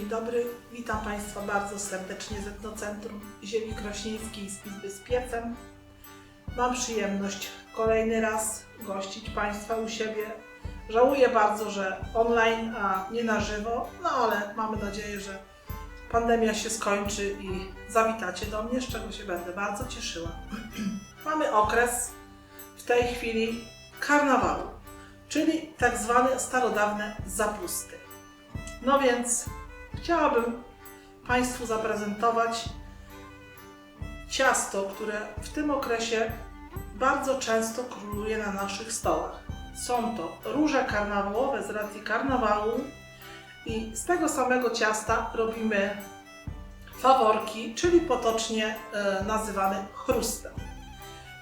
dobry, witam Państwa bardzo serdecznie z Etnocentrum Ziemi Krośnieńskiej z Izby z Piecem. Mam przyjemność kolejny raz gościć Państwa u siebie. Żałuję bardzo, że online, a nie na żywo, no ale mamy nadzieję, że pandemia się skończy i zawitacie do mnie, z czego się będę bardzo cieszyła. mamy okres w tej chwili karnawału, czyli tak zwane starodawne zapusty. No więc chciałabym Państwu zaprezentować ciasto, które w tym okresie bardzo często króluje na naszych stołach. Są to róże karnawałowe z racji karnawału i z tego samego ciasta robimy faworki, czyli potocznie e, nazywane chrustem.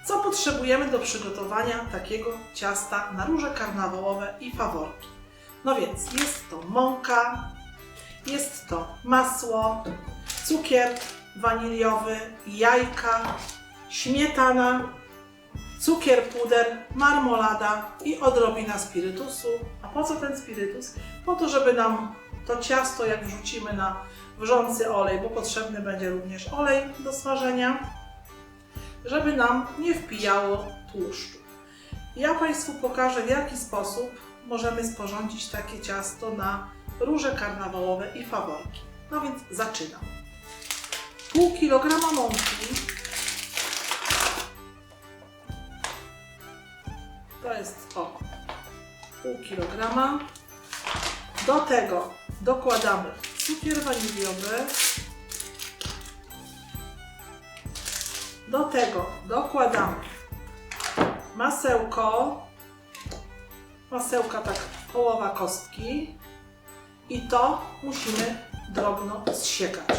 Co potrzebujemy do przygotowania takiego ciasta na róże karnawałowe i faworki? No więc jest to mąka, jest to masło, cukier waniliowy, jajka, śmietana, cukier puder, marmolada i odrobina spirytusu. A po co ten spirytus? Po to, żeby nam to ciasto, jak wrzucimy na wrzący olej, bo potrzebny będzie również olej do smażenia, żeby nam nie wpijało tłuszczu. Ja Państwu pokażę, w jaki sposób możemy sporządzić takie ciasto na róże karnawałowe i faworki. No więc zaczynam. Pół kilograma mąki. To jest o pół kilograma. Do tego dokładamy cukier waniliowy. Do tego dokładamy masełko, masełka tak połowa kostki i to musimy drobno zsiekać.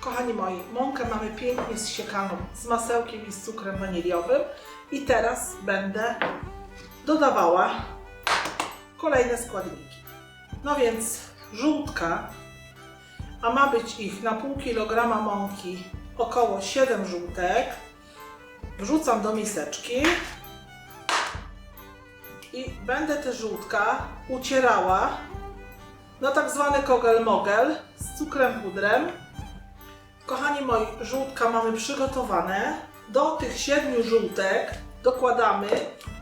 Kochani moi, mąkę mamy pięknie zsiekaną z masełkiem i z cukrem waniliowym i teraz będę dodawała kolejne składniki. No więc żółtka, a ma być ich na pół kilograma mąki około 7 żółtek. Wrzucam do miseczki i będę te żółtka ucierała na tak zwany kogel-mogel z cukrem pudrem. Kochani moi, żółtka mamy przygotowane. Do tych 7 żółtek dokładamy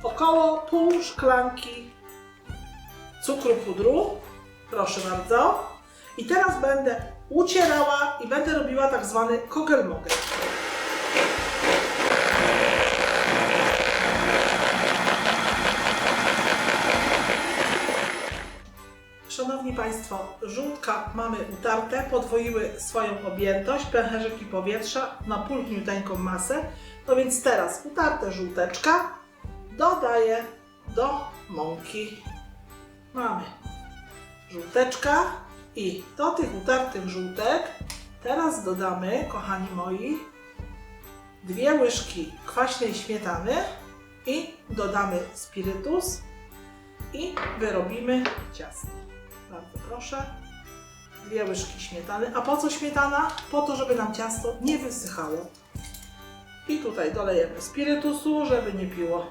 około pół szklanki cukru pudru. Proszę bardzo. I teraz będę ucierała i będę robiła tak zwany kogel-mogel. Państwo, żółtka mamy utarte, podwoiły swoją objętość, pęcherzyki powietrza na pulchniuteńką masę. No więc teraz utarte żółteczka dodaję do mąki. Mamy żółteczka i do tych utartych żółtek teraz dodamy, kochani moi, dwie łyżki kwaśnej śmietany i dodamy spirytus i wyrobimy ciasto. Bardzo proszę. Dwie łyżki śmietany. A po co śmietana? Po to, żeby nam ciasto nie wysychało. I tutaj dolejemy spirytusu, żeby nie piło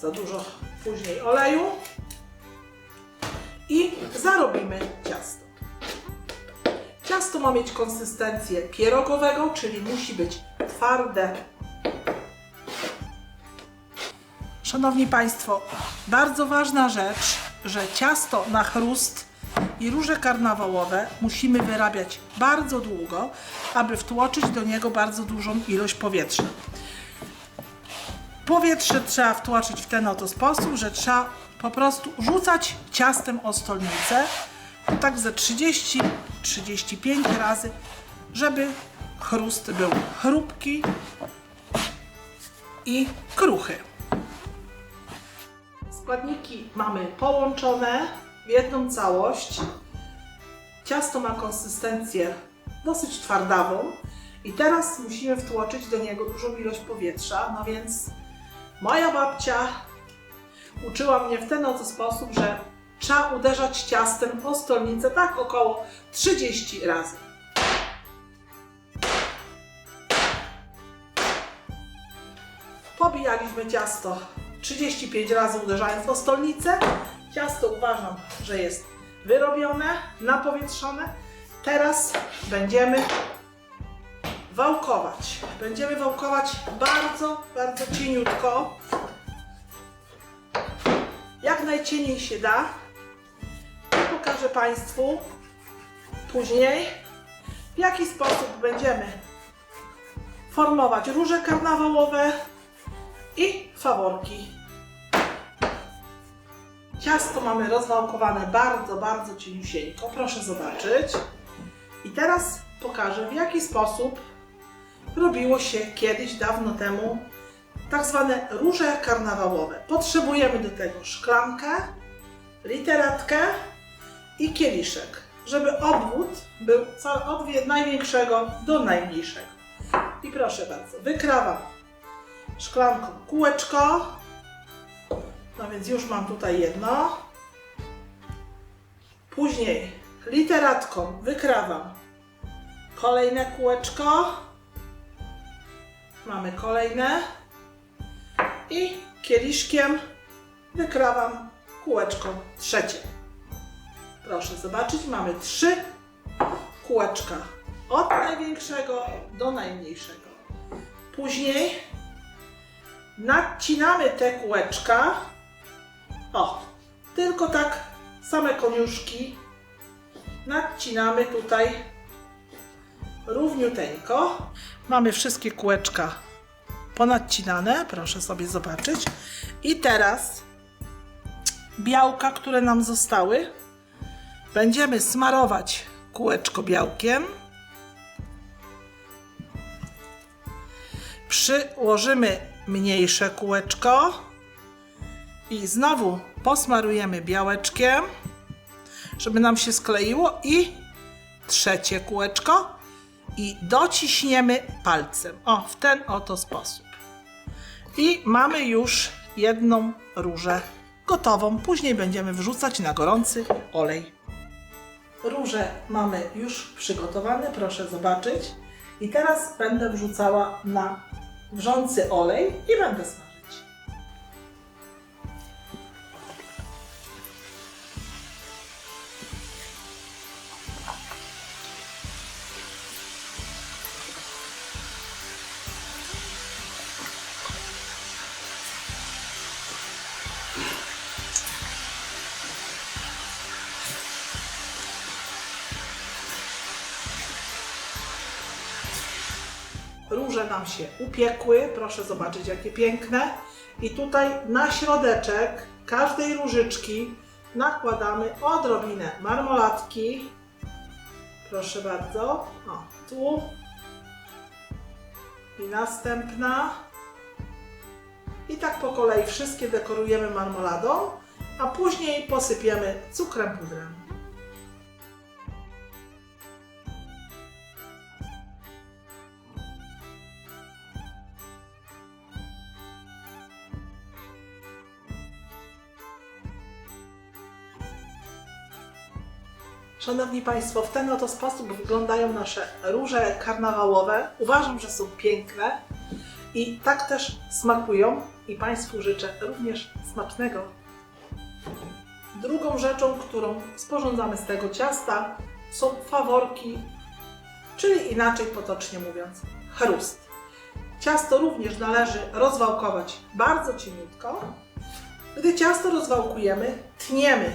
za dużo później oleju. I zarobimy ciasto. Ciasto ma mieć konsystencję pierogowego, czyli musi być twarde. Szanowni Państwo, bardzo ważna rzecz, że ciasto na chrust i róże karnawałowe musimy wyrabiać bardzo długo, aby wtłoczyć do niego bardzo dużą ilość powietrza. Powietrze trzeba wtłoczyć w ten oto sposób, że trzeba po prostu rzucać ciastem o stolnicę, tak ze 30-35 razy, żeby chrust był chrupki i kruchy. Składniki mamy połączone w jedną całość. Ciasto ma konsystencję dosyć twardawą i teraz musimy wtłoczyć do niego dużą ilość powietrza, no więc moja babcia uczyła mnie w ten oto sposób, że trzeba uderzać ciastem o stolnicę tak około 30 razy. Pobijaliśmy ciasto 35 razy uderzając o stolnicę Ciasto uważam, że jest wyrobione, napowietrzone. Teraz będziemy wałkować. Będziemy wałkować bardzo, bardzo cieniutko. Jak najcieniej się da. Pokażę Państwu później, w jaki sposób będziemy formować róże karnawałowe i faworki. Ciasto mamy rozwałkowane bardzo, bardzo cieniusieńko. Proszę zobaczyć. I teraz pokażę, w jaki sposób robiło się kiedyś, dawno temu, tak zwane róże karnawałowe. Potrzebujemy do tego szklankę, literatkę i kieliszek, żeby obwód był od największego do najmniejszego. I proszę bardzo, wykrawam szklanką kółeczko, no więc już mam tutaj jedno. Później literatką wykrawam kolejne kółeczko. Mamy kolejne. I kieliszkiem wykrawam kółeczko trzecie. Proszę zobaczyć, mamy trzy kółeczka od największego do najmniejszego. Później nadcinamy te kółeczka. O, tylko tak same koniuszki nadcinamy tutaj równiuteńko. Mamy wszystkie kółeczka ponadcinane, proszę sobie zobaczyć. I teraz białka, które nam zostały, będziemy smarować kółeczko białkiem. Przyłożymy mniejsze kółeczko i znowu posmarujemy białeczkiem, żeby nam się skleiło i trzecie kółeczko i dociśniemy palcem. O, w ten oto sposób. I mamy już jedną różę gotową. Później będziemy wrzucać na gorący olej. Róże mamy już przygotowane, proszę zobaczyć. I teraz będę wrzucała na wrzący olej i będę smażyć. Róże nam się upiekły, proszę zobaczyć jakie piękne. I tutaj na środeczek każdej różyczki nakładamy odrobinę marmolatki. Proszę bardzo. O, tu. I następna. I tak po kolei wszystkie dekorujemy marmoladą, a później posypiemy cukrem pudrem. Szanowni Państwo, w ten oto sposób wyglądają nasze róże karnawałowe. Uważam, że są piękne i tak też smakują i Państwu życzę również smacznego. Drugą rzeczą, którą sporządzamy z tego ciasta są faworki, czyli inaczej potocznie mówiąc chrust. Ciasto również należy rozwałkować bardzo cieniutko. Gdy ciasto rozwałkujemy, tniemy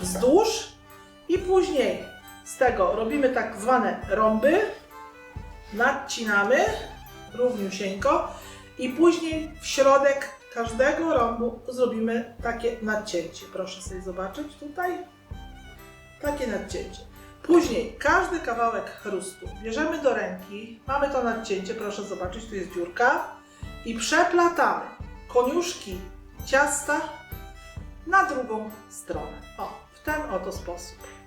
wzdłuż i później z tego robimy tak zwane rąby, nadcinamy równiusieńko i później w środek każdego rąbu zrobimy takie nadcięcie. Proszę sobie zobaczyć tutaj. Takie nadcięcie. Później każdy kawałek chrustu bierzemy do ręki, mamy to nadcięcie, proszę zobaczyć, tu jest dziurka i przeplatamy koniuszki ciasta na drugą stronę. O, w ten oto sposób.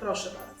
Proszę bardzo.